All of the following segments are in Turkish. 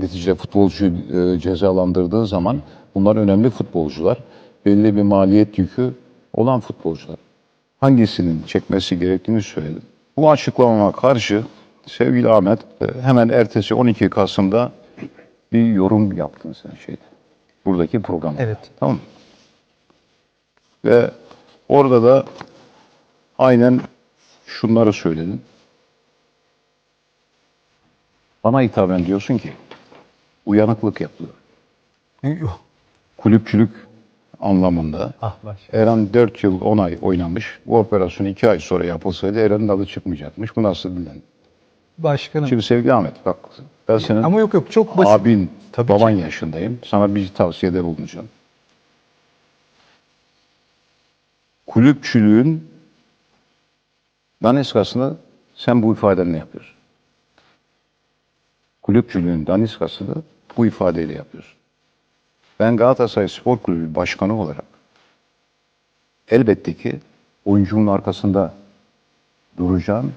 neticede futbolcu e, cezalandırdığı zaman bunlar önemli futbolcular. Belli bir maliyet yükü olan futbolcular. Hangisinin çekmesi gerektiğini söyledim. Bu açıklamama karşı sevgili Ahmet e, hemen ertesi 12 Kasım'da bir yorum yaptın sen şeyde. Buradaki programda. Evet. Tamam mı? Ve orada da aynen şunları söyledin. Bana hitaben diyorsun ki uyanıklık yapılıyor. Yok. Kulüpçülük anlamında. Ah baş. Eren 4 yıl 10 ay oynamış. Bu operasyon 2 ay sonra yapılsaydı Eren'in adı çıkmayacakmış. Bu nasıl bilen? Başkanım. Şimdi sevgili Ahmet bak ben senin Ama yok yok çok basit. abin, Tabii baban yaşındayım. Sana bir tavsiyede bulunacağım. Kulüpçülüğün daniskasını sen bu ifadenle yapıyorsun. Kulüpçülüğün daniskasını bu ifadeyle yapıyorsun. Ben Galatasaray Spor Kulübü başkanı olarak elbette ki oyuncunun arkasında duracağım.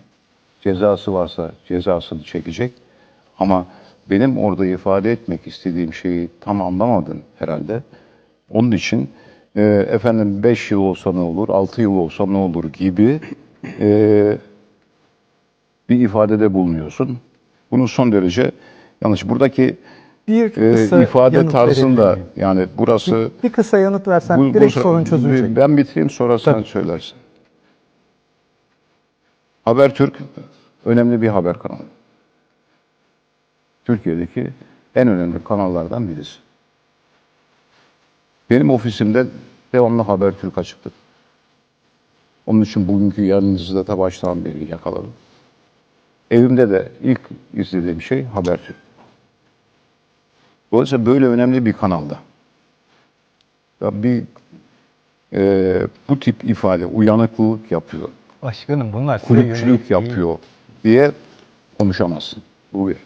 Cezası varsa cezasını çekecek. Ama benim orada ifade etmek istediğim şeyi tam anlamadın herhalde. Onun için e, efendim 5 yıl olsa ne olur, 6 yıl olsa ne olur gibi e, bir ifadede bulunuyorsun. Bunu son derece yanlış. Buradaki bir e, kısa ifade yanıt tarzında yani burası Bir kısa yanıt versen bu- bu direkt sıra- sorun çözülecek. Ben bitireyim sonra sen Tabii. söylersin. Habertürk önemli bir haber kanalı. Türkiye'deki en önemli kanallardan birisi. Benim ofisimde devamlı Habertürk açıktır. Onun için bugünkü yayınınızı da baştan beri yakaladım. Evimde de ilk izlediğim şey Habertürk. Dolayısıyla böyle önemli bir kanalda ya bir e, bu tip ifade uyanıklılık yapıyor, Başkanım bunlar kulüpçülük yapıyor diye konuşamazsın. Bu bir.